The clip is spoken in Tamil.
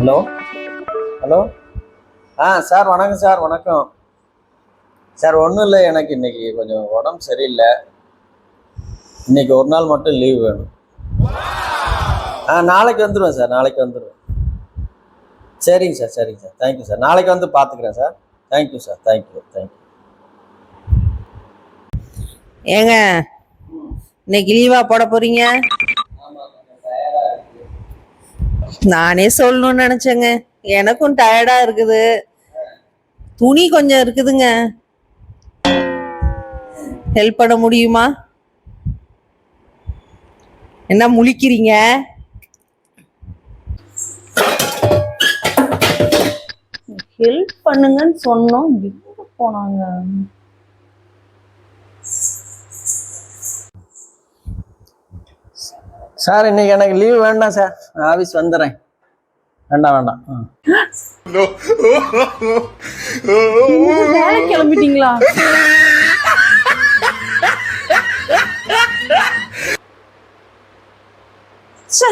ஹலோ? ஹலோ? ஆ சார் வணக்கம் சார் வணக்கம். சார் ஒன்றும் இல்லை எனக்கு இன்னைக்கு கொஞ்சம் உடம்பு சரியில்லை. இன்னைக்கு ஒரு நாள் மட்டும் லீவ் வேணும். ஆ நாளைக்கு வந்துடுவேன் சார் நாளைக்கு வந்துடுவேன் சரிங்க சார் சரிங்க சார். Thank you sir. நாளைக்கு வந்து பார்த்துக்கிறேன் sir. Thank you sir thank you thank you ஏங்க இன்னைக்கு லீவா போட போறீங்க? நானே சொல்லணும்னு நினைச்சேங்க. எனக்கும் டயர்டா இருக்குது. துணி கொஞ்சம் இருக்குதுங்க. ஹெல்ப் பண்ண முடியுமா? என்ன முழிக்கிறீங்க? ஹெல்ப் பண்ணுங்கன்னு சொன்னோம். போனாங்க? சார் இன்னைக்கு எனக்கு லீவ் வேண்டாம் சார். நான் ஆஃபீஸ் வந்துடுறேன் வேண்டாம் வேண்டாம். வேலை கிளம்பிட்டீங்களா? சே